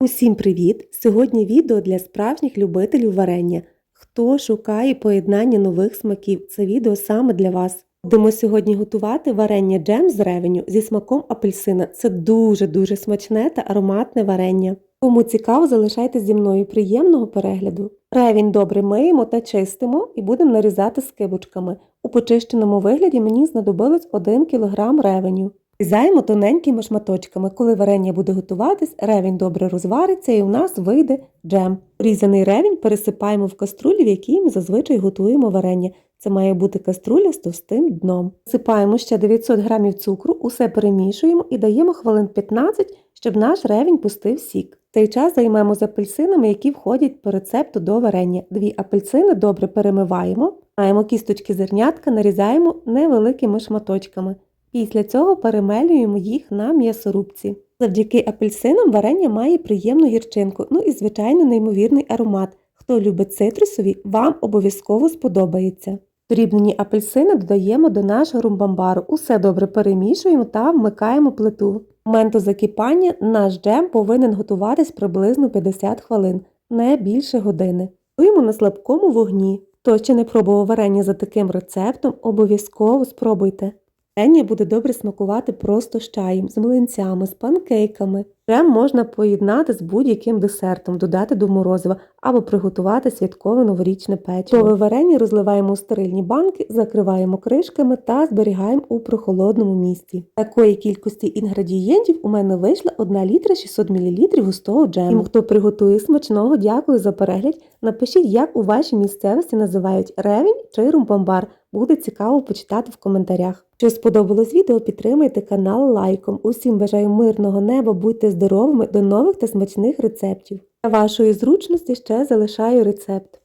Усім привіт! Сьогодні відео для справжніх любителів варення. Хто шукає поєднання нових смаків, це відео саме для вас. Будемо сьогодні готувати варення джем з ревеню зі смаком апельсина. Це дуже-дуже смачне та ароматне варення. Кому цікаво, залишайтесь зі мною приємного перегляду. Ревінь добре миємо та чистимо і будемо нарізати скибочками. У почищеному вигляді мені знадобилось 1 кг ревеню. Різаємо тоненькими шматочками. Коли варення буде готуватись, ревінь добре розвариться і у нас вийде джем. Різаний ревінь пересипаємо в каструлі, в якій ми зазвичай готуємо варення. Це має бути каструля з товстим дном. Сипаємо ще 900 г цукру, усе перемішуємо і даємо хвилин 15, щоб наш ревінь пустив сік. Цей час займемо з апельсинами, які входять по рецепту до варення. Дві апельсини добре перемиваємо, маємо кісточки зернятка, нарізаємо невеликими шматочками. Після цього перемелюємо їх на м'ясорубці. Завдяки апельсинам варення має приємну гірчинку, ну і, звичайно, неймовірний аромат. Хто любить цитрусові, вам обов'язково сподобається. Дрібнені апельсини додаємо до нашого румбамбару. Усе добре перемішуємо та вмикаємо плиту. В моменту закипання наш джем повинен готуватись приблизно 50 хвилин, не більше години. Готуємо на слабкому вогні. Хто ще не пробував варення за таким рецептом, обов'язково спробуйте. Варення буде добре смакувати просто з чаєм, з млинцями, з панкейками. Крем можна поєднати з будь-яким десертом, додати до морозива або приготувати святкове новорічне печиво. Готове варення розливаємо у стерильні банки, закриваємо кришками та зберігаємо у прохолодному місці. Такої кількості інгредієнтів у мене вийшла 1 літра 600 мл густого джему. Хто приготує смачного, дякую за перегляд. Напишіть, як у вашій місцевості називають ревінь чи румбамбар. Буде цікаво почитати в коментарях. Якщо сподобалось відео, підтримайте канал лайком. Усім бажаю мирного неба, будьте здоровими, до нових та смачних рецептів. Для вашої зручності ще залишаю рецепт.